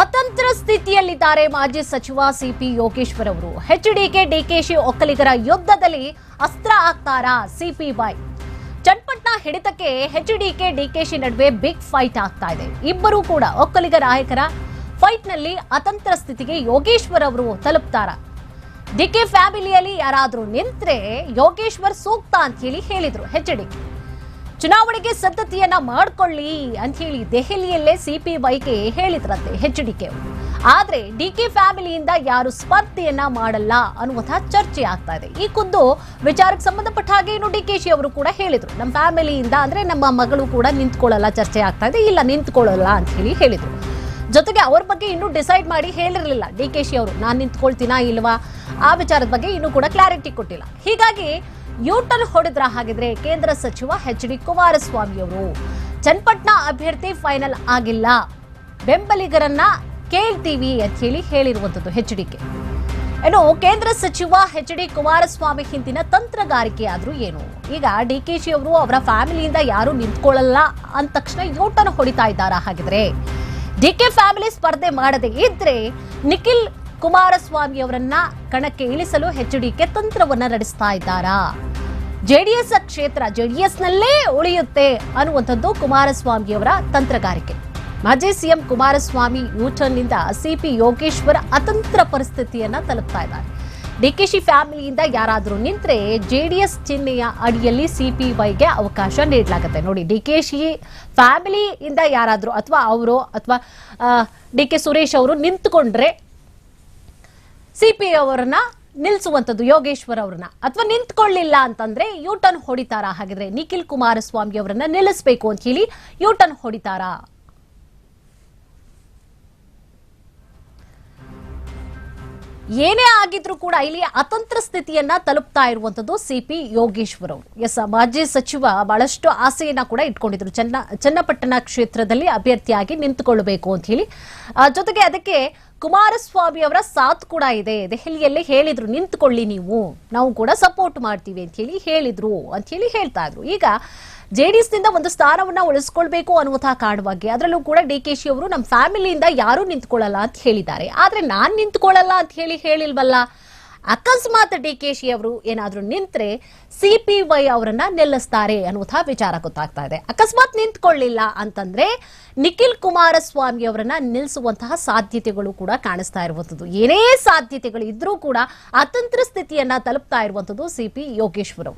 ಅತಂತ್ರ ಸ್ಥಿತಿಯಲ್ಲಿದ್ದಾರೆ ಮಾಜಿ ಸಚಿವ ಸಿಪಿ ಯೋಗೇಶ್ವರ್ ಅವರು ಎಚ್ಡಿಕೆ ಡಿಕೆಶಿ ಒಕ್ಕಲಿಗರ ಯುದ್ಧದಲ್ಲಿ ಅಸ್ತ್ರ ಆಗ್ತಾರಾ ಸಿಪಿ ಬಾಯ್? ಚಟ್ಪಟ್ನ ಹಿಡಿತಕ್ಕೆ ಎಚ್ಡಿಕೆ ಡಿಕೆಶಿ ನಡುವೆ ಬಿಗ್ ಫೈಟ್ ಆಗ್ತಾ ಇದೆ. ಇಬ್ಬರೂ ಕೂಡ ಒಕ್ಕಲಿಗ ನಾಯಕರ ಫೈಟ್ನಲ್ಲಿ ಅತಂತ್ರ ಸ್ಥಿತಿಗೆ ಯೋಗೇಶ್ವರ್ ಅವರು ತಲುಪ್ತಾರ ಡಿಕೆ ಫ್ಯಾಮಿಲಿಯಲ್ಲಿ ಯಾರಾದರೂ ನಿಂತ್ರೆ ಯೋಗೇಶ್ವರ್ ಸೂಕ್ತ ಅಂತ ಹೇಳಿ ಹೇಳಿದ್ರು ಎಚ್ಡಿ ಚುನಾವಣೆಗೆ ಸಿದ್ಧತೆಯನ್ನ ಮಾಡ್ಕೊಳ್ಳಿ ಅಂತ ಹೇಳಿ ದೆಹಲಿಯಲ್ಲೇ ಸಿಪಿವೈಗೆ ಹೇಳಿದ್ರಂತೆ ಎಚ್ ಡಿ ಕೆ ಆದ್ರೆ ಡಿ ಕೆ ಫ್ಯಾಮಿಲಿಯಿಂದ ಯಾರು ಸ್ಪರ್ಧೆಯನ್ನ ಮಾಡಲ್ಲ ಅನ್ನುವಂತಹ ಚರ್ಚೆ ಆಗ್ತಾ ಇದೆ. ಈ ಖುದ್ದು ವಿಚಾರಕ್ಕೆ ಸಂಬಂಧಪಟ್ಟ ಹಾಗೆ ಇನ್ನು ಡಿ ಕೆ ಶಿ ಅವರು ಕೂಡ ಹೇಳಿದ್ರು. ನಮ್ಮ ಫ್ಯಾಮಿಲಿಯಿಂದ ಅಂದ್ರೆ ನಮ್ಮ ಮಗಳು ಕೂಡ ನಿಂತ್ಕೊಳ್ಳಲ್ಲ, ಚರ್ಚೆ ಆಗ್ತಾ ಇದೆ. ಇಲ್ಲ, ನಿಂತ್ಕೊಳ್ಳಲ್ಲ ಅಂತ ಹೇಳಿ ಹೇಳಿದ್ರು. ಜೊತೆಗೆ ಅವ್ರ ಬಗ್ಗೆ ಇನ್ನೂ ಡಿಸೈಡ್ ಮಾಡಿ ಹೇಳಿರಲಿಲ್ಲ. ಡಿ ಕೆ ಶಿ ಅವರು, ನಾನು ನಿಂತ್ಕೊಳ್ತೀನಾ ಇಲ್ವಾ? ಆ ವಿಚಾರದ ಬಗ್ಗೆ ಇನ್ನೂ ಕೂಡ ಕ್ಲಾರಿಟಿ ಕೊಟ್ಟಿಲ್ಲ. ಹೀಗಾಗಿ ಯೂಟರ್ನ್ ಹೊಡೆದ್ರ ಹಾಗಿದ್ರೆ ಕೇಂದ್ರ ಸಚಿವ ಎಚ್ ಡಿ ಕುಮಾರಸ್ವಾಮಿ ಅವರು, ಚನ್ನಪಟ್ಟಣ ಅಭ್ಯರ್ಥಿ ಫೈನಲ್ ಆಗಿಲ್ಲ. ಬೆಂಬಲಿಗರನ್ನ ಕೇಳ್ತೀವಿ ಅಂತ ಹೇಳಿ ಹೇಳಿರುವಂತದ್ದು ಎಚ್ ಡಿಕೆ ಏನು ಕೇಂದ್ರ ಸಚಿವ ಎಚ್ ಡಿ ಕುಮಾರಸ್ವಾಮಿ ಹಿಂದಿನ ತಂತ್ರಗಾರಿಕೆ ಆದ್ರೂ ಏನು? ಈಗ ಡಿ ಕೆ ಶಿ ಅವರು ಅವರ ಫ್ಯಾಮಿಲಿಯಿಂದ ಯಾರು ನಿಂತ್ಕೊಳ್ಳಲ್ಲ ಅಂದ ತಕ್ಷಣ ಯೂಟರ್ನ್ ಹೊಡಿತಾ ಇದ್ದಾರಾ ಹಾಗಿದ್ರೆ? ಡಿ ಕೆ ಫ್ಯಾಮಿಲಿ ಸ್ಪರ್ಧೆ ಮಾಡದೇ ಇದ್ರೆ ನಿಖಿಲ್ ಕುಮಾರಸ್ವಾಮಿ ಅವರನ್ನ ಕಣಕ್ಕೆ ಇಳಿಸಲು ಎಚ್ ಡಿಕೆ ತಂತ್ರವನ್ನ ನಡೆಸ್ತಾ ಇದ್ದಾರಾ? ಜೆಡಿಎಸ್ ಕ್ಷೇತ್ರ ಜೆಡಿಎಸ್ ನಲ್ಲೇ ಉಳಿಯುತ್ತೆ ಅನ್ನುವಂಥದ್ದು ಕುಮಾರಸ್ವಾಮಿ ಅವರ ತಂತ್ರಗಾರಿಕೆ. ಮಾಜಿ ಸಿಎಂ ಕುಮಾರಸ್ವಾಮಿ ಯೂಟರ್ನ್ನಿಂದ ಸಿಪಿ ಯೋಗೇಶ್ವರ ಅತಂತ್ರ ಪರಿಸ್ಥಿತಿಯನ್ನ ತಲುಪ್ತಾ ಇದ್ದಾರೆ. ಡಿಕೆಶಿ ಫ್ಯಾಮಿಲಿಯಿಂದ ಯಾರಾದರೂ ನಿಂತರೆ ಜೆ ಡಿ ಎಸ್ ಚಿಹ್ನೆಯ ಅಡಿಯಲ್ಲಿ ಸಿಪಿವೈಗೆ ಅವಕಾಶ ನೀಡಲಾಗುತ್ತೆ. ನೋಡಿ, ಡಿಕೆಶಿ ಫ್ಯಾಮಿಲಿಯಿಂದ ಯಾರಾದರೂ ಅಥವಾ ಅವರು ಅಥವಾ ಡಿ ಕೆ ಸುರೇಶ್ ಅವರು ನಿಂತ್ಕೊಂಡ್ರೆ ಸಿಪಿ ಅವರನ್ನ ನಿಲ್ಲಿಸುವಂಥದ್ದು ಯೋಗೇಶ್ವರ್ ಅವ್ರನ್ನ. ಅಥವಾ ನಿಂತ್ಕೊಳ್ಳಿಲ್ಲ ಅಂತಂದ್ರೆ ಯೂಟರ್ನ್ ಹೊಡಿತಾರಾ? ಹಾಗಿದ್ರೆ ನಿಖಿಲ್ ಕುಮಾರಸ್ವಾಮಿ ಅವರನ್ನ ನಿಲ್ಲಿಸಬೇಕು ಅಂತ ಹೇಳಿ ಯೂಟರ್ನ್ ಹೊಡಿತಾರಾ? ಏನೇ ಆಗಿದ್ರೂ ಕೂಡ ಇಲ್ಲಿ ಅತಂತ್ರ ಸ್ಥಿತಿಯನ್ನ ತಲುಪ್ತಾ ಇರುವಂತದ್ದು ಸಿಪಿ ಯೋಗೇಶ್ವರ್ ಅವರು. ಎಸ್, ಮಾಜಿ ಸಚಿವ ಬಹಳಷ್ಟು ಆಸೆಯನ್ನ ಕೂಡ ಇಟ್ಕೊಂಡಿದ್ರು. ಚನ್ನ, ಚನ್ನಪಟ್ಟಣ ಕ್ಷೇತ್ರದಲ್ಲಿ ಅಭ್ಯರ್ಥಿಯಾಗಿ ನಿಂತುಕೊಳ್ಳಬೇಕು ಅಂತ ಹೇಳಿ. ಜೊತೆಗೆ ಅದಕ್ಕೆ ಕುಮಾರಸ್ವಾಮಿ ಅವರ ಸಾಥ್ ಕೂಡ ಇದೆ. ದೆಹಲಿಯಲ್ಲೇ ಹೇಳಿದ್ರು, ನಿಂತ್ಕೊಳ್ಳಿ ನೀವು. ನಾವು ಕೂಡ ಸಪೋರ್ಟ್ ಮಾಡ್ತೀವಿ ಅಂತ ಹೇಳಿ ಹೇಳಿದ್ರು ಅಂತ ಹೇಳಿ ಹೇಳ್ತಾ ಇದ್ರು. ಈಗ ಜೆಡಿಎಸ್ನಿಂದ ಒಂದು ಸ್ಥಾನವನ್ನ ಉಳಿಸ್ಕೊಳ್ಬೇಕು ಅನ್ನುವಂತಹ ಕಾರಣವಾಗಿ ಅದರಲ್ಲೂ ಕೂಡ ಡಿ ಕೆ ಶಿ ಅವರು ನಮ್ಮ ಫ್ಯಾಮಿಲಿಯಿಂದ ಯಾರೂ ನಿಂತ್ಕೊಳ್ಳಲ್ಲ ಅಂತ ಹೇಳಿದ್ದಾರೆ. ಆದ್ರೆ ನಾನ್ ನಿಂತ್ಕೊಳ್ಳಲ್ಲ ಅಂತ ಹೇಳಿ ಹೇಳಿಲ್ವಲ್ಲ? ಅಕಸ್ಮಾತ್ ಡಿ ಕೆ ಶಿ ಅವರು ಏನಾದರೂ ನಿಂತ್ರೆ ಸಿ ಪಿ ವೈ ಅವರನ್ನ ನಿಲ್ಲಿಸ್ತಾರೆ ಅನ್ನುವಂತಹ ವಿಚಾರ ಗೊತ್ತಾಗ್ತಾ ಇದೆ. ಅಕಸ್ಮಾತ್ ನಿಂತ್ಕೊಳ್ಳಿಲ್ಲ ಅಂತಂದ್ರೆ ನಿಖಿಲ್ ಕುಮಾರಸ್ವಾಮಿ ಅವರನ್ನ ನಿಲ್ಲಿಸುವಂತಹ ಸಾಧ್ಯತೆಗಳು ಕೂಡ ಕಾಣಿಸ್ತಾ ಇರುವಂಥದ್ದು. ಏನೇ ಸಾಧ್ಯತೆಗಳು ಇದ್ರೂ ಕೂಡ ಅತಂತ್ರ ಸ್ಥಿತಿಯನ್ನ ತಲುಪ್ತಾ ಇರುವಂತದ್ದು ಸಿ ಪಿ ಯೋಗೇಶ್ವರ್